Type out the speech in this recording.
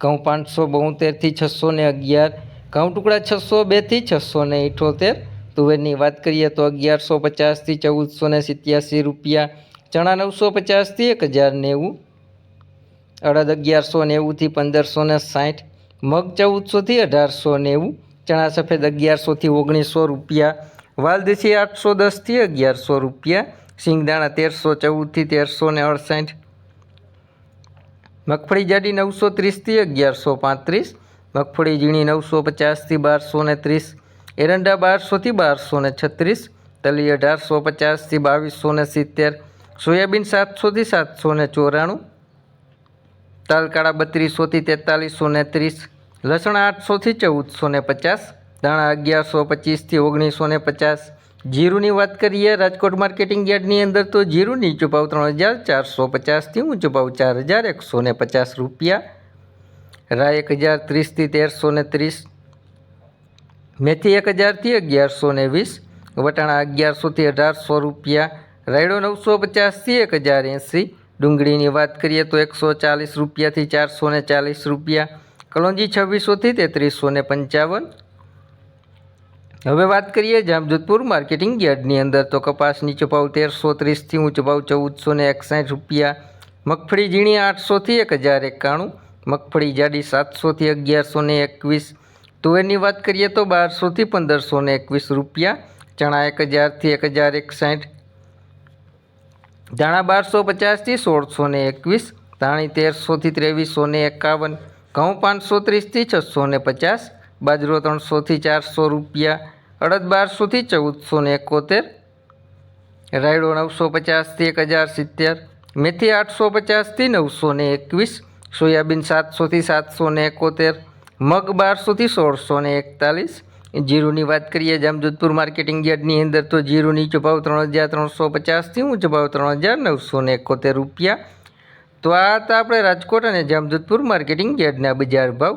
ઘઉં પાંચસો બોતેરથી છસો ને અગિયાર ઘઉં ટુકડા છસો બેથી છસો ને ઇઠોતેર. તુવેરની વાત કરીએ તો અગિયારસો પચાસથી ચૌદસો ને સિત્યાસી રૂપિયા, ચણા નવસો પચાસથી એક હજાર નેવું, અડદ અગિયારસો નેવુંથી પંદરસો ને સાઠ, મગ ચૌદસોથી અઢારસો નેવું, ચણા સફેદ અગિયારસોથી ઓગણીસો રૂપિયા વાલદેશી આઠસો દસથી અગિયારસો રૂપિયા, સિંગદાણા તેરસો ચૌદથી તેરસો ને અડસાઠ મગફળી જાડી નવસો ત્રીસથી અગિયારસો પાંત્રીસ, મગફળી ઝીણી નવસો પચાસથી બારસો ને ત્રીસ, એરંડા બારસોથી બારસો ને છત્રીસ, તલી અઢારસો પચાસથી બાવીસો ને સિત્તેર, સોયાબીન સાતસોથી સાતસો ને ચોરાણું, તાલકાળા બત્રીસોથી તેતાલીસો ને ત્રીસ, લસણ આઠસોથી ચૌદસો ને પચાસ દાણા અગિયારસો પચીસથી ઓગણીસો ને પચાસ જીરુની વાત કરીએ, રાજકોટ માર્કેટિંગ યાર્ડની અંદર તો જીરું નીચો ભાવ ત્રણ હજાર ચારસો પચાસથી ઊંચો ભાવ ચાર હજાર એકસો ને પચાસ રૂપિયા. રા એક હજાર ત્રીસથી તેરસો ને ત્રીસ. મેથી એક હજારથી અગિયારસો ને વીસ. વટાણા અગિયારસોથી અઢારસો રૂપિયા. રાયડો નવસો પચાસથી એક હજાર એંસી. ડુંગળીની વાત કરીએ તો એકસો ચાલીસ રૂપિયાથી ચારસો ને ચાલીસ રૂપિયા. કલોંજી છવ્વીસોથી તેત્રીસો ને પંચાવન. હવે વાત કરીએ જામજોધપુર માર્કેટિંગ યાર્ડની અંદર તો કપાસ નીચો ભાવ તેરસો ત્રીસથી ઊંચો ભાવ ચૌદસો ને એકસાઠ રૂપિયા, મગફળી ઝીણી આઠસોથી એક હજાર એકાણું, મગફળી જાડી સાતસોથી અગિયારસો ને એકવીસ, તુવેરની વાત કરીએ તો બારસોથી પંદરસો ને એકવીસ રૂપિયા, ચણા એક હજારથી એક હજાર એકસાઠ, ધાણા બારસો પચાસથી સોળસો ને એકવીસ, ધાણી તેરસોથી ત્રેવીસો ને એકાવન, ઘઉં પાંચસો ત્રીસથી છસો ને પચાસ, બાજરો ત્રણસોથી ચારસો રૂપિયા અડદ બારસોથી ચૌદસો ને એકોતેર, રાયડો નવસો પચાસથી એક હજાર સિત્તેર, મેથી આઠસો પચાસથી નવસો ને એકવીસ, સોયાબીન સાતસોથી સાતસો ને એકોતેર, મગ બારસોથી સોળસો ને એકતાલીસ. જીરુની વાત કરીએ જામજોધપુર માર્કેટિંગ યાર્ડની અંદર તો જીરુની નીચો ત્રણ હજાર ત્રણસો પચાસથી ઊંચો ભાવ ત્રણ હજાર નવસો ને એકોતેર રૂપિયા. તો આ હતા આપણે રાજકોટ અને જામજોધપુર માર્કેટિંગ યાર્ડના બજાર ભાવ.